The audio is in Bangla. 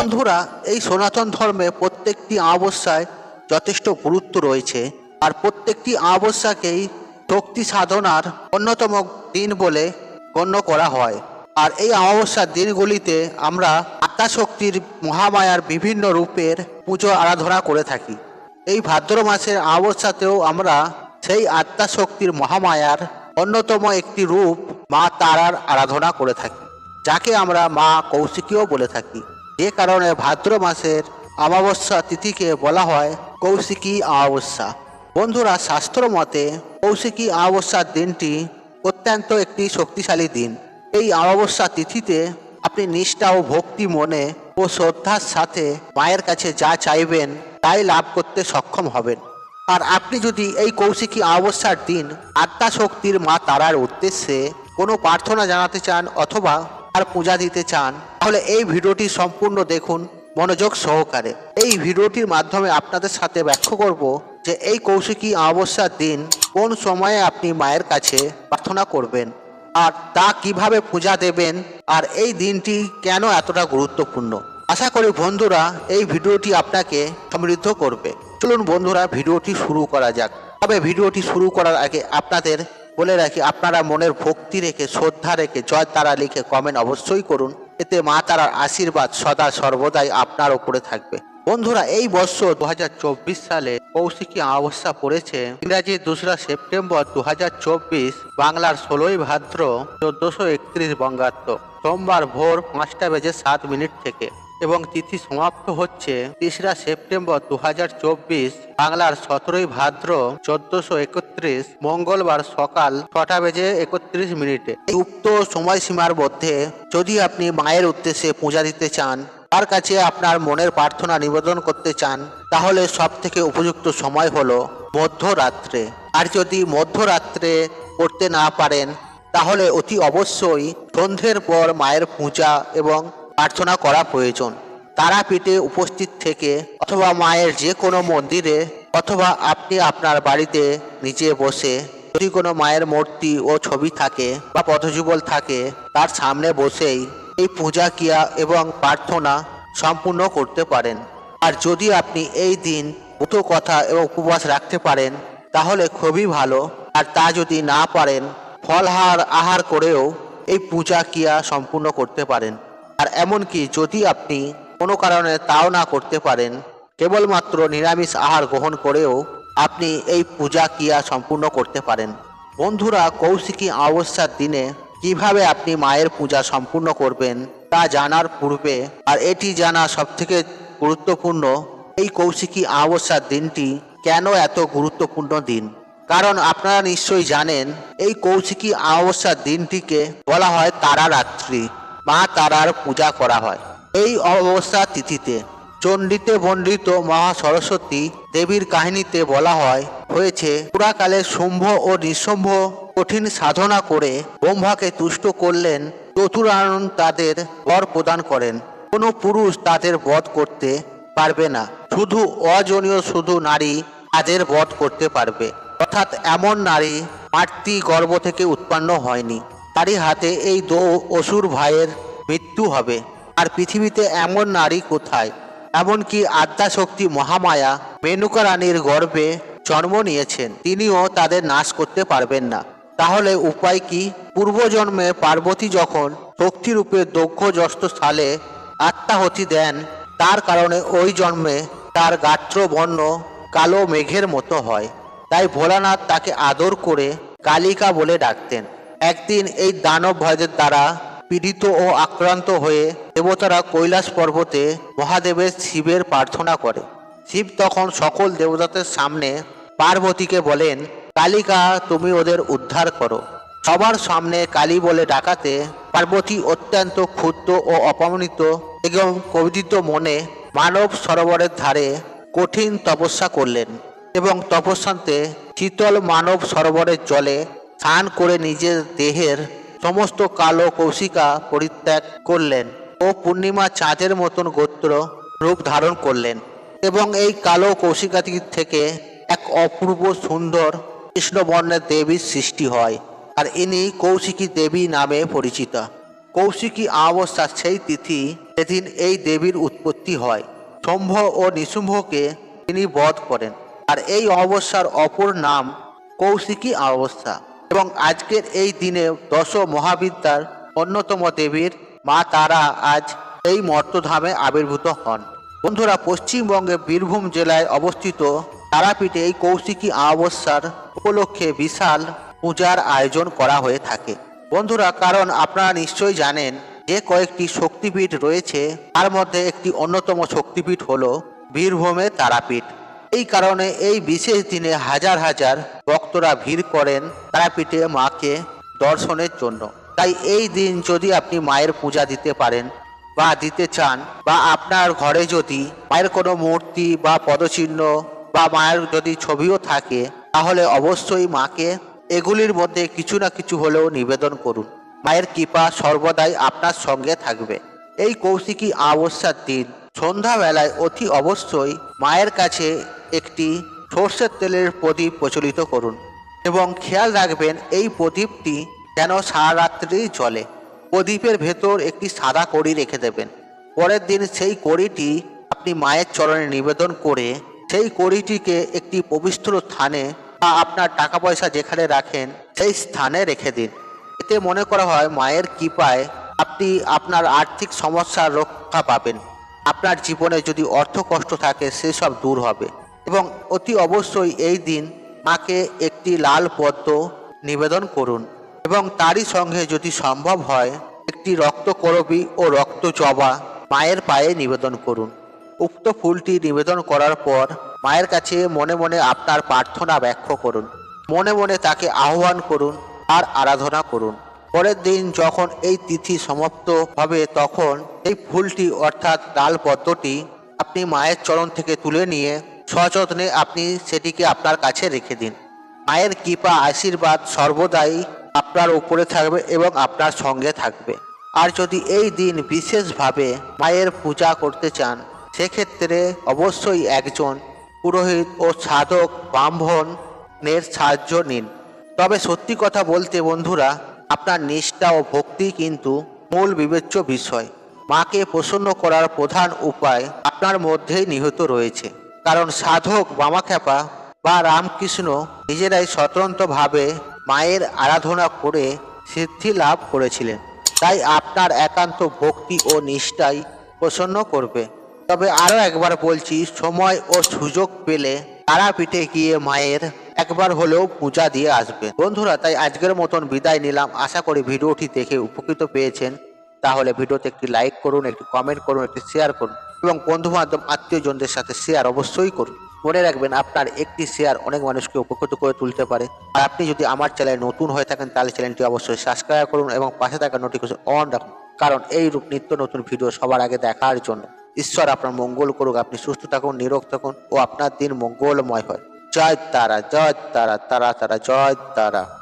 বন্ধুরা, এই সনাতন ধর্মে প্রত্যেকটি অমাবস্যায় যথেষ্ট গুরুত্ব রয়েছে। আর প্রত্যেকটি অমাবস্যাকেই শক্তি সাধনার অন্যতম দিন বলে গণ্য করা হয়। আর এই অমাবস্যার দিনগুলিতে আমরা আত্মাশক্তির মহামায়ার বিভিন্ন রূপের পুজো আরাধনা করে থাকি। এই ভাদ্র মাসের অমাবস্যাতেও আমরা সেই আত্মাশক্তির মহামায়ার অন্যতম একটি রূপ মা তারার আরাধনা করে থাকি, যাকে আমরা মা কৌশিকীও বলে থাকি। যে কারণে ভাদ্র মাসের অমাবস্যা তিথিকে বলা হয় কৌশিকী অমাবস্যা। বন্ধুরা, শাস্ত্র মতে কৌশিকী অমাবস্যার দিনটি অত্যন্ত একটি শক্তিশালী দিন। এই অমাবস্যা তিথিতে আপনি নিষ্ঠা ও ভক্তি মনে ও শ্রদ্ধার সাথে মায়ের কাছে যা চাইবেন, তাই লাভ করতে সক্ষম হবেন। আর আপনি যদি এই কৌশিকী অমাবস্যার দিন আত্মা শক্তির মা তারার উদ্দেশ্যে কোনো প্রার্থনা জানাতে চান অথবা আর পূজা দিতে চান তাহলে এই ভিডিওটি সম্পূর্ণ দেখুন, মনোযোগ সহকারে। এই ভিডিওটির মাধ্যমে আপনাদের সাথে ব্যাখ্যা করব যে এই কৌশিকী অমাবস্যার দিন কোন সময়ে আপনি মায়ের কাছে প্রার্থনা করবেন, আর তা কীভাবে পূজা দেবেন, আর এই দিনটি কেন এতটা গুরুত্বপূর্ণ। আশা করি বন্ধুরা এই ভিডিওটি আপনাকে সমৃদ্ধ করবে। চলুন বন্ধুরা, ভিডিওটি শুরু করা যাক। তবে ভিডিওটি শুরু করার আগে আপনাদের বলে রাখি, আপনারা মনের ভক্তি রেখে, শ্রদ্ধা রেখে, জয় তারা লিখে কমেন্ট অবশ্যই করুন। এতে মা তারার আশীর্বাদ সদা সর্বদাই আপনার ওপরে থাকবে। বন্ধুরা, এই বছর দু হাজার চব্বিশ সালে কৌশিকী অমাবস্যা পড়েছে। ইংরাজি দোসরা সেপ্টেম্বর দু হাজার চব্বিশ, বাংলার ষোলোই ভাদ্র চোদ্দশো একত্রিশ বঙ্গাব্দ। সোমবার ভোর পাঁচটা বেজে সাত মিনিট থেকে। এবং তিথি সমাপ্ত হচ্ছে তেসরা সেপ্টেম্বর দু হাজার চব্বিশ, বাংলার সতেরোই ভাদ্র চোদ্দশো একত্রিশ, মঙ্গলবার সকাল ছটা বেজে একত্রিশ মিনিটে। উক্ত সময়সীমার মধ্যে যদি আপনি মায়ের উদ্দেশ্যে পূজা দিতে চান, তার কাছে আপনার মনের প্রার্থনা নিবেদন করতে চান, তাহলে সব থেকে উপযুক্ত সময় হলো মধ্যরাত্রে। আর যদি মধ্যরাত্রে করতে না পারেন, তাহলে অতি অবশ্যই সন্ধ্যের পর মায়ের পূজা এবং প্রার্থনা করা প্রয়োজন। তারাপীঠে উপস্থিত থেকে অথবা মায়ের যে কোনো মন্দিরে অথবা আপনি আপনার বাড়িতে নিজে বসে যদি কোনো মায়ের মূর্তি ও ছবি থাকে বা পথযুগল থাকে, তার সামনে বসেই এই পূজা ক্রিয়া এবং প্রার্থনা সম্পূর্ণ করতে পারেন। আর যদি আপনি এই দিন উত কথা এবং উপবাস রাখতে পারেন, তাহলে খুবই ভালো। আর তা যদি না পারেন, ফলহার আহার করেও এই পূজা ক্রিয়া সম্পূর্ণ করতে পারেন। আর এমনকি যদি আপনি কোনো কারণে তাও না করতে পারেন, কেবলমাত্র নিরামিষ আহার গ্রহণ করেও আপনি এই পূজা ক্রিয়া সম্পূর্ণ করতে পারেন। বন্ধুরা, কৌশিকী অমাবস্যার দিনে কীভাবে আপনি মায়ের পূজা সম্পূর্ণ করবেন তা জানার পূর্বে, আর এটি জানা সবথেকে গুরুত্বপূর্ণ, এই কৌশিকী অমাবস্যার দিনটি কেন এত গুরুত্বপূর্ণ দিন? কারণ আপনারা নিশ্চয়ই জানেন, এই কৌশিকী অমাবস্যার দিনটিকে বলা হয় তারা রাত্রি মা তারার পূজা করা হয়। এই অবস্থা তিথিতে চণ্ডীতে বন্দিত মহা সরস্বতী দেবীর কাহিনীতে বলা হয়, হয়েছে পুরাকালে শুম্ভ ও নিঃসম্ভ কঠিন সাধনা করে ব্রহ্মাকে তুষ্ট করলেন চতুরানন তাদের বর প্রদান করেন। কোনো পুরুষ তাদের বধ করতে পারবে না। শুধু অজনীয় শুধু নারী তাদের বধ করতে পারবে। অর্থাৎ এমন নারী মাতৃ গর্ভ থেকে উৎপন্ন হয়নি। তারই হাতে এই দো অসুর ভাইয়ের মৃত্যু হবে। আর পৃথিবীতে এমন নারী কোথায়? এমনকি আদ্যাশক্তি মহামায়া মেনুকা রানীর গর্ভে জন্ম নিয়েছেন। তিনিও তাদের নাশ করতে পারবেন না। তাহলে উপায় কি? পূর্বজন্মে পার্বতী যখন শক্তিরূপে দক্ষযস্ত স্থলে আত্মাহতি দেন, তার কারণে ওই জন্মে তার গাত্র বর্ণ কালো মেঘের মতো হয়। তাই ভোলানাথ তাকে আদর করে কালিকা বলে ডাকতেন। একদিন এই দানব ভয়দের দ্বারা পীড়িত ও আক্রান্ত হয়ে দেবতারা কৈলাস পর্বতে মহাদেবের শিবের প্রার্থনা করে। শিব তখন সকল দেবতাদের সামনে পার্বতীকে বলেন, কালিকা, তুমি ওদের উদ্ধার করো। সবার সামনে কালী বলে ডাকাতে পার্বতী অত্যন্ত ক্ষুদ্র ও অপমানিত এবং কবিদিত মনে মানব সরোবরের ধারে কঠিন তপস্যা করলেন এবং তপস্যান্তে শীতল মানব সরোবরের জলে স্নান করে নিজের দেহের সমস্ত কালো কৌশিকা পরিত্যাগ করলেন ও পূর্ণিমা চাঁদের মতন গোত্র রূপ ধারণ করলেন এবং এই কালো কৌশিকাটি থেকে এক অপূর্ব সুন্দর কৃষ্ণবর্ণের দেবীর সৃষ্টি হয় আর ইনি কৌশিকী দেবী নামে পরিচিতা। কৌশিকী অমাবস্যা সেই তিথি সেদিন এই দেবীর উৎপত্তি হয়। শম্ভ ও নিশুম্ভকে তিনি বধ করেন। আর এই অমাবস্যার অপর নাম কৌশিকী অমাবস্যা। এবং আজকের এই দিনে দশ মহাবিদ্যার অন্যতম দেবীর মা তারা আজ এই মর্তধামে আবির্ভূত হন। বন্ধুরা পশ্চিমবঙ্গে বীরভূম জেলায় অবস্থিত তারাপীঠে এই কৌশিকী অমাবস্যার উপলক্ষে বিশাল পূজার আয়োজন করা হয়ে থাকে। বন্ধুরা, কারণ আপনারা নিশ্চয়ই জানেন যে কয়েকটি শক্তিপীঠ রয়েছে। তার মধ্যে একটি অন্যতম শক্তিপীঠ হল বীরভূমের তারাপীঠ। এই কারণে এই বিশেষ দিনে হাজার হাজার ভক্তরা ভিড় করেন তারাপীঠে মাকে দর্শনের জন্য। তাই এই দিন যদি আপনি মায়ের পূজা দিতে পারেন বা দিতে চান বা আপনার ঘরে যদি মায়ের কোনো মূর্তি বা পদচিহ্ন বা মায়ের যদি ছবিও থাকে, তাহলে অবশ্যই মাকে এগুলির মধ্যে কিছু না কিছু হলেও নিবেদন করুন। মায়ের কৃপা সর্বদাই আপনার সঙ্গে থাকবে। এই কৌশিকী অবস্যার দিন সন্ধ্যাবেলায় অতি অবশ্যই মায়ের কাছে একটি সর্ষের তেলের প্রদীপ প্রচলিত করুন এবং খেয়াল রাখবেন এই প্রদীপটি যেন সারা রাত্রি প্রদীপের ভেতর একটি সাদা কড়ি রেখে দেবেন। পরের দিন সেই কড়িটি আপনি মায়ের চরণে নিবেদন করে সেই কড়িটিকে একটি পবিত্র স্থানে বা আপনার টাকা পয়সা যেখানে রাখেন সেই স্থানে রেখে দিন। এতে মনে করা হয় মায়ের কৃপায় আপনি আপনার আর্থিক সমস্যার রক্ষা পাবেন। আপনার জীবনে যদি অর্থ কষ্ট থাকে, সেসব দূর হবে। এবং অতি অবশ্যই এই দিন মাকে একটি লাল পদ্ম নিবেদন করুন এবং তারই সঙ্গে যদি সম্ভব হয়, একটি রক্তকরবী ও রক্ত জবা মায়ের পায়ে নিবেদন করুন। উক্ত ফুলটি নিবেদন করার পর মায়ের কাছে মনে মনে আপনার প্রার্থনা ব্যাখ্যা করুন। মনে মনে তাকে আহ্বান করুন আর আরাধনা করুন। পরের দিন যখন এই তিথি সমাপ্ত হবে, তখন এই ফুলটি অর্থাৎ লাল পদ্মটি আপনি মায়ের চরণ থেকে তুলে নিয়ে সযত্নে আপনি সেটিকে আপনার কাছে রেখে দিন। মায়ের কৃপা, আশীর্বাদ সর্বদাই আপনার উপরে থাকবে এবং আপনার সঙ্গে থাকবে। আর যদি এই দিন বিশেষভাবে মায়ের পূজা করতে চান, সেক্ষেত্রে অবশ্যই একজন পুরোহিত ও সাধক ব্রাহ্মণের সাহায্য নিন। তবে সত্যি কথা বলতে বন্ধুরা, আপনার নিষ্ঠা ও ভক্তি কিন্তু মূল বিবেচ্য বিষয়। মাকে প্রসন্ন করার প্রধান উপায় আপনার মধ্যেই নিহত রয়েছে। কারণ সাধক বামাখ্যাপা বা রামকৃষ্ণ নিজেরাই স্বতন্ত্রভাবে মায়ের আরাধনা করে সিদ্ধি লাভ করেছিলেন। তাই আপনার একান্ত ভক্তি ও নিষ্ঠাই প্রসন্ন করবে। তবে আরও একবার বলছি, সময় ও সুযোগ পেলে তারাপীঠে গিয়ে মায়ের একবার হলেও পূজা দিয়ে আসবে। বন্ধুরা, তাই আজকের মতন বিদায় নিলাম। আশা করি ভিডিওটি দেখে উপকৃত পেয়েছেন। তাহলে ভিডিওতে একটি লাইক করুন, একটি কমেন্ট করুন, একটি শেয়ার করুন। এবং বন্ধু বান্ধব আত্মীয়জনদের সাথে শেয়ার অবশ্যই করুন। মনে রাখবেন, আপনার একটি শেয়ার অনেক মানুষকে উপকৃত করে তুলতে পারে। আর আপনি যদি আমার চ্যানেলে নতুন হয়ে থাকেন, তাহলে চ্যানেলটি অবশ্যই সাবস্ক্রাইব করুন এবং পাশে থাকা নোটিফিকেশন অন রাখুন। কারণ এই রূপ নিত্য নতুন ভিডিও সবার আগে দেখার জন্য। ঈশ্বর আপনার মঙ্গল করুক, আপনি সুস্থ থাকুন, নিরোগ থাকুন ও আপনার দিন মঙ্গলময় হয়। জয় তারা জয় তারা তারা তারা, জয় তারা।